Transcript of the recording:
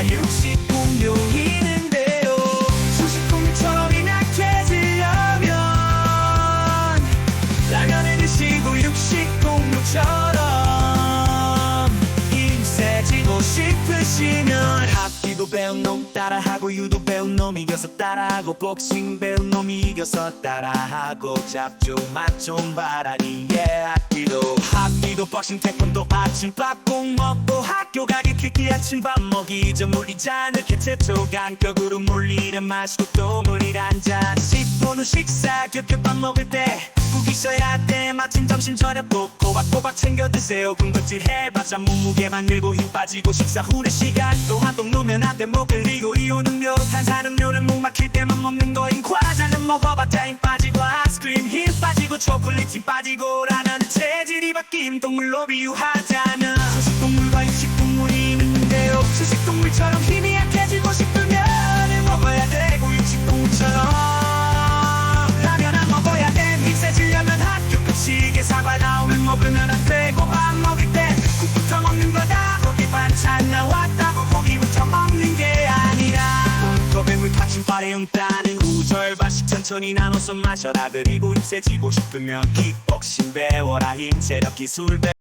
몸과 육식 공룡이는데요. 수십 공룡처럼 인약해지려면 라면을 드시고 육식 공룡처럼 인세지고 싶으시면 합기도 배운 놈 따라하고 유도 배운 놈 이겨서 따라하고 복싱 배운 놈 이겨서 따라하고 잡좀 맛좀 봐라니 예 합기도. 합기도 복싱 태권도 아침밥 꼭 먹고 학교 가기 키키 아침밥 먹이. 않을게 채초 간격으로 물리를 마시고 또 물일 한잔. 10분 후 식사 겹겹밥 먹을 때. 꾹 있어야 돼. 마침 점심 저녁 꼭 꼬박꼬박 챙겨 드세요. 군것질 해봤자 몸무게만 늘고 힘 빠지고 식사 후의 시간. 또한 똥 누면 안돼. 목을 이고 이온 음료. 탄산음료는 목 막힐 때만 먹는 거인 과자는 먹어봤자 힘 빠지고 아이스크림 힘 빠지고 초콜릿 힘 빠지고 라면. 체질이 바뀐 동물로 비유하자면 안 되고 밥 먹을 때 국부터 먹는 거다. 고기 반찬 나왔다고 고기부터 먹는 게 아니라. 컵에 탁신발에 응따는 우절바씩 천천히 나눠서 마셔라 그리고 입세지고 싶으면 킥복싱 배워라. 힘체력 기술 배